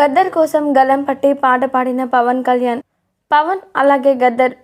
గద్దర్ కోసం గలం పట్టి పాట పాడిన పవన్ కళ్యాణ్. పవన్ అలాగే గద్దర్.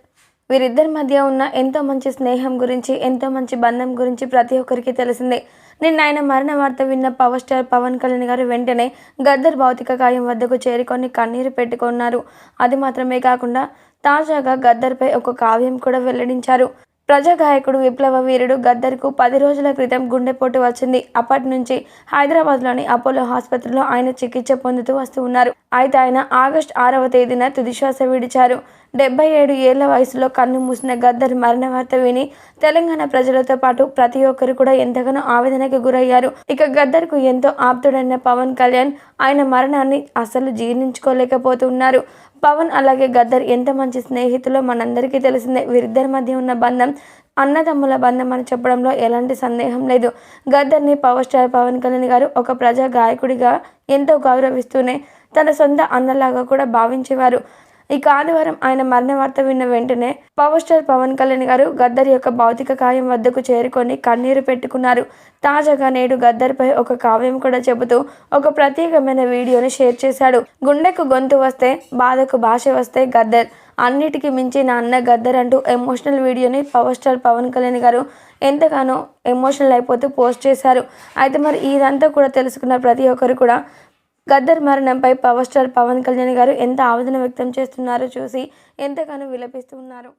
వీరిద్దరి మధ్య ఉన్న ఎంతో మంచి స్నేహం గురించి ఎంతో మంచి బంధం గురించి ప్రతి ఒక్కరికి తెలిసిందే. నిన్న ఆయన మరణ వార్త విన్న పవర్ స్టార్ పవన్ కళ్యాణ్ గారు వెంటనే గద్దర్ భౌతిక కాయం వద్దకు చేరుకొని కన్నీరు పెట్టుకున్నారు. అది మాత్రమే కాకుండా తాజాగా గద్దర్పై ఒక కావ్యం కూడా వెల్లడించారు. ప్రజా గాయకుడు విప్లవ వీరుడు గద్దర్కు పది రోజుల క్రితం గుండెపోటు వచ్చింది. అప్పటి నుంచి హైదరాబాద్లోని అపోలో ఆసుపత్రిలో ఆయన చికిత్స పొందుతూ వస్తూ ఉన్నారు. అయితే ఆయన ఆగస్టు ఆరవ తేదీన తుదిశ్వాస విడిచారు. డెబ్బై ఏడు ఏళ్ళ వయసులో కన్ను మూసిన గద్దర్ మరణ వార్త విని తెలంగాణ ప్రజలతో పాటు ప్రతి ఒక్కరు కూడా ఎంతగానో ఆవేదనకు గురయ్యారు. ఇక గద్దర్కు ఎంతో ఆప్తుడైన పవన్ కళ్యాణ్ ఆయన మరణాన్ని అసలు జీర్ణించుకోలేకపోతున్నారు. పవన్ అలాగే గద్దర్ ఎంత మంచి స్నేహితులో మనందరికీ తెలిసిందే. వీరిద్దరి మధ్య ఉన్న బంధం అన్నదమ్ముల బంధం అని చెప్పడంలో ఎలాంటి సందేహం లేదు. గద్దర్ని పవర్ స్టార్ పవన్ కళ్యాణ్ గారు ఒక ప్రజా గాయకుడిగా ఎంతో గౌరవిస్తూనే తన సొంత అన్నలాగా కూడా భావించేవారు. ఇక ఆదివారం ఆయన మరణ వార్త విన్న వెంటనే పవర్ స్టార్ పవన్ కళ్యాణ్ గారు గద్దర్ యొక్క భౌతిక కాయం వద్దకు చేరుకొని కన్నీరు పెట్టుకున్నారు. తాజాగా నేడు గద్దర్పై ఒక కావ్యం కూడా చెబుతూ ఒక ప్రత్యేకమైన వీడియోని షేర్ చేశాడు. గుండెకు గొంతు వస్తే బాధకు భాష వస్తే గద్దర్. అన్నిటికీ మించి నా అన్న గద్దర్ అంటూ ఎమోషనల్ వీడియోని పవర్ స్టార్ పవన్ కళ్యాణ్ గారు ఎంతగానో ఎమోషనల్ అయిపోతూ పోస్ట్ చేశారు. అయితే మరి ఇదంతా కూడా తెలుసుకున్న ప్రతి ఒక్కరు కూడా గద్దర్ మరణంపై పవర్ స్టార్ పవన్ కళ్యాణ్ గారు ఎంత ఆవేదన వ్యక్తం చేస్తున్నారో చూసి ఎంతగానో విలపిస్తున్నారు